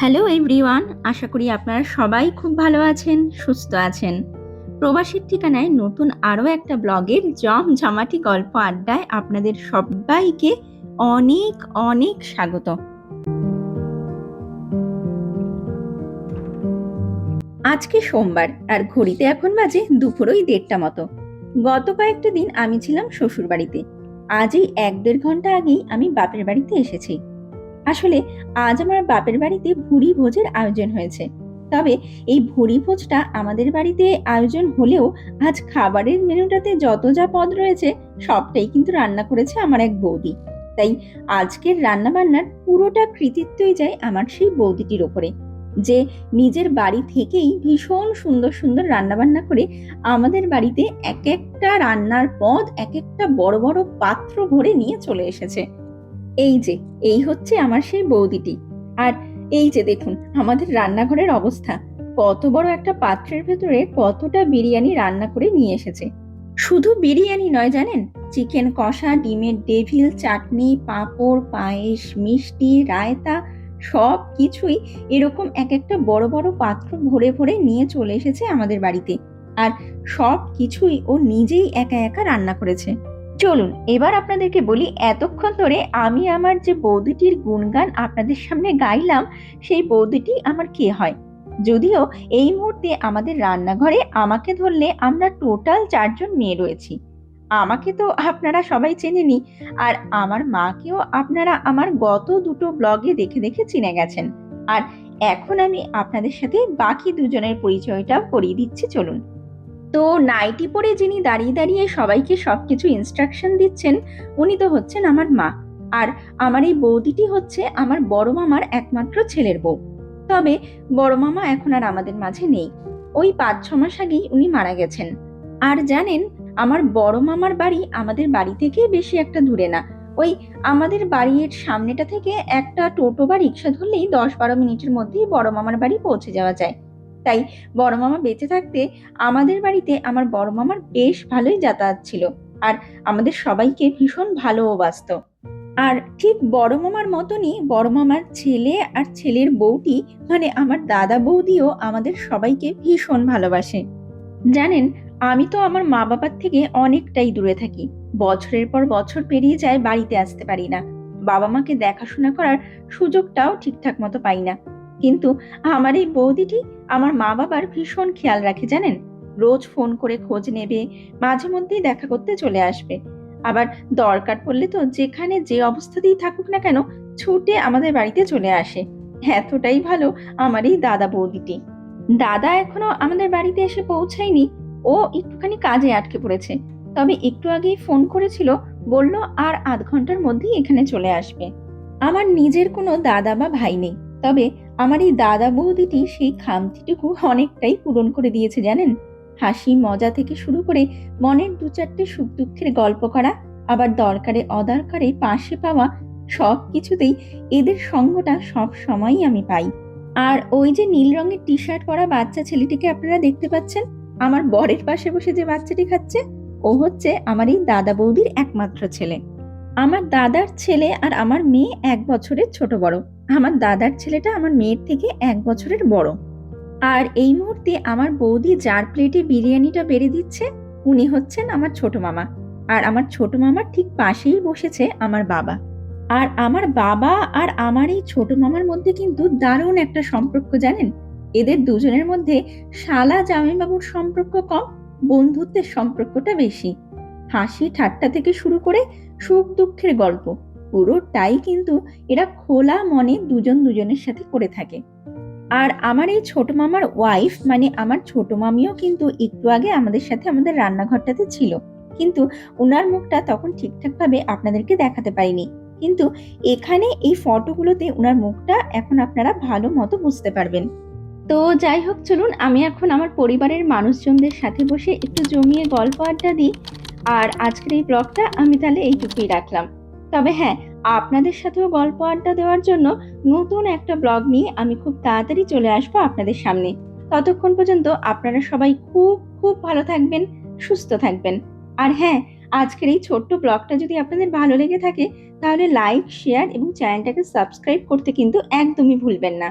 Hello everyone আশা করি আপনারা সবাই খুব ভালো আছেন, সুস্থ আছেন। প্রবাসীর ঠিকানায় নতুন আরও একটা ব্লগের জমজমাটি গল্প আড্ডায় আপনাদের সবাইকে অনেক অনেক স্বাগত। আজকে সোমবার, আর ঘড়িতে এখন বাজে দুপুরই দেড়টা মতো। গত কয়েকটা দিন আমি ছিলাম শ্বশুর বাড়িতে আজই এক দেড় ঘণ্টা আগেই আমি বাপের বাড়িতে এসেছি। আসলে আজ আমার বাপের বাড়িতে ভুরি ভোজের আয়োজন হয়েছে। তবে এই ভুরি ভোজটা আমাদের বাড়িতে আয়োজন হলেও আজ খাবারের মেনুটাতে যত যা পদ রয়েছে, সবটাই কিন্তু রান্না করেছে আমার এক বৌদি। তাই আজকের রান্না বান্নার পুরোটা কৃতিত্বই যায় আমার সেই বৌদিটির ওপরে। যে নিজের বাড়ি থেকেই ভীষণ সুন্দর সুন্দর রান্না বান্না করে আমাদের বাড়িতে এক একটা রান্নার পদ, এক একটা বড় বড় পাত্র ভরে নিয়ে চলে এসেছে। এই যে, এই হচ্ছে আমার সেই বৌদিটি। আর এই যে দেখুন, আমাদের রান্নাঘরের অবস্থা। কত বড় একটা পাত্রের ভেতরে কতটা বিরিয়ানি রান্না করে নিয়ে এসেছে। শুধু বিরিয়ানি নয় জানেন? চিকেন কষা, ডিমের ডেভিল, চাটনি, পাঁপড়, পায়েস, মিষ্টি, রায়তা, সব কিছুই এরকম এক একটা বড় বড় পাত্র ভরে ভরে নিয়ে চলে এসেছে আমাদের বাড়িতে। আর সব কিছুই ও নিজেই একা একা রান্না করেছে। চলুন, এবার আপনাদেরকে বলি, এতক্ষণ ধরে আমি আমার যে বৌদিটির গুণগান আপনাদের সামনে গাইলাম, সেই বৌদিটি আমার কে হয়? যদিও এই মুহূর্তে আমাদের রান্নাঘরে আমাকে ধরলে আমরা টোটাল চারজন মেয়ে রয়েছি। আমাকে তো আপনারা সবাই চেনেনি, আর আমার মাকেও আপনারা আমার গত দুটো ব্লগে দেখে দেখে চিনে গেছেন। আর এখন আমি আপনাদের সাথে বাকি দুজনের পরিচয়টাও করিয়ে দিচ্ছি, চলুন। তো নাইটি পরে যিনি দাঁড়িয়ে দাঁড়িয়ে সবাইকে সব কিছু ইনস্ট্রাকশন দিচ্ছেন, উনি তো হচ্ছেন আমার মা। আর আমার এই বৌদিটি হচ্ছে আমার বড় মামার একমাত্র ছেলের বউ। তবে বড় মামা এখন আর আমাদের মাঝে নেই। ওই পাঁচ, ছ মাস আগেই উনি মারা গেছেন। আর জানেন, আমার বড় মামার বাড়ি আমাদের বাড়ি থেকে বেশি একটা দূরে না। ওই আমাদের বাড়ির সামনেটা থেকে একটা টোটো বা রিক্সা ধরলেই দশ বারো মিনিটের মধ্যেই বড় মামার বাড়ি পৌঁছে যাওয়া যায়। তাই বড় মামা বেঁচে থাকতে আমাদের বাড়িতে আমার বড় মামার বেশ ভালোই যাতায়াত ছিল আর আমাদের সবাইকে ভীষণ ভালোবাসত আর ঠিক বড় মামার মতনই বড় মামার ছেলে আর ছেলের বউটি মানে আমার দাদা বৌদিও আমাদের সবাইকে ভীষণ ভালোবাসে। জানেন, আমি তো আমার মা বাবার থেকে অনেকটাই দূরে থাকি। বছরের পর বছর পেরিয়ে যায়, বাড়িতে আসতে পারি না। বাবা মাকে দেখাশোনা করার সুযোগটাও ঠিকঠাক মতো পাই না। কিন্তু আমার এই বৌদিটি আমার মা বাবার ভীষণ খেয়াল রাখে, জানেন? রোজ ফোন করে খোঁজ নেবে, মাঝে মধ্যেই দেখা করতে চলে আসবে। আবার দরকার পড়লে তো যেখানে যে অবস্থাতেই থাকুক না কেন, ছুটে আমাদের বাড়িতে চলে আসে। এতটাই ভালো আমার এই দাদা বৌদিটি। দাদা এখনও আমাদের বাড়িতে এসে পৌঁছায়নি, ও একটুখানি কাজে আটকে পড়েছে। তবে একটু আগেই ফোন করেছিল, বলল আর আধ ঘণ্টার মধ্যেই এখানে চলে আসবে। আমার নিজের কোনো দাদা বা ভাই নেই, তবে আমার এই দাদা বৌদিটি সেই খামতিটুকু অনেকটাই পূরণ করে দিয়েছে, জানেন? হাসি মজা থেকে শুরু করে মনের দু চারটে সুখ দুঃখের গল্প করা, আবার দরকারে অদরকারে পাশে পাওয়া সব কিছুতেই এদের সঙ্গটা সব সময়ই আমি পাই। আর ওই যে নীল রঙের টি শার্ট পরা বাচ্চা ছেলেটিকে আপনারা দেখতে পাচ্ছেন? আমার বরের পাশে বসে যে বাচ্চাটি খাচ্ছে, ও হচ্ছে আমার এই দাদা বৌদির একমাত্র ছেলে। আমার দাদার ছেলে আর আমার মেয়ে এক বছরের ছোট বড়। আমার দাদার ছেলেটা আমার মেয়ের থেকে এক বছরের বড়। আর এই মুহূর্তে আমার বৌদি যার প্লেটে বিরিয়ানিটা বেড়ে দিচ্ছে, উনি হচ্ছেন আমার ছোট মামা। আর আমার ছোট মামার ঠিক পাশেই বসেছে আমার বাবা। আর আমার বাবা আর আমার এই ছোট মামার মধ্যে কিন্তু দারুণ একটা সম্পর্ক, জানেন? এদের দুজনের মধ্যে শালা জামাইবাবুর সম্পর্ক কম, বন্ধুত্বের সম্পর্কটা বেশি। হাসি ঠাট্টা থেকে শুরু করে সুখ দুঃখের গল্প। পুরোটাই কিন্তু এরা খোলা মনে দুজন দুজনের সাথে করে থাকে। আর আমার এই ছোট মামার ওয়াইফ মানে আমার ছোট মামিও কিন্তু একটু আগে আমাদের সাথে আমাদের রান্নাঘরটাতে ছিল। কিন্তু ওনার মুখটা তখন ঠিকঠাকভাবে আপনাদেরকে দেখাতে পারিনি। কিন্তু এখানে এই ফটোগুলোতে ওনার মুখটা এখন আপনারা ভালো মতো বুঝতে পারবেন। তো যাই হোক, চলুন আমি এখন আমার পরিবারের মানুষজনদের সাথে বসে একটু জমিয়ে গল্প আড্ডা দিই। আর আজকের এই ব্লগটা আমি তাহলে এইটুকুই রাখলাম। তবে হ্যাঁ আপনাদের সাথেও গল্প আড্ডা দেওয়ার জন্য নতুন একটা ব্লগ নিয়ে আমি খুব তাড়াতাড়ি চলে আসব আপনাদের সামনে। ততক্ষণ পর্যন্ত আপনারা সবাই খুব খুব ভালো থাকবেন, সুস্থ থাকবেন। আর হ্যাঁ আজকের এই ছোট্ট ব্লগটা যদি আপনাদের ভালো লেগে থাকে, তাহলে লাইক, শেয়ার এবং চ্যানেলটাকে সাবস্ক্রাইব করতে কিন্তু একদমই ভুলবেন না।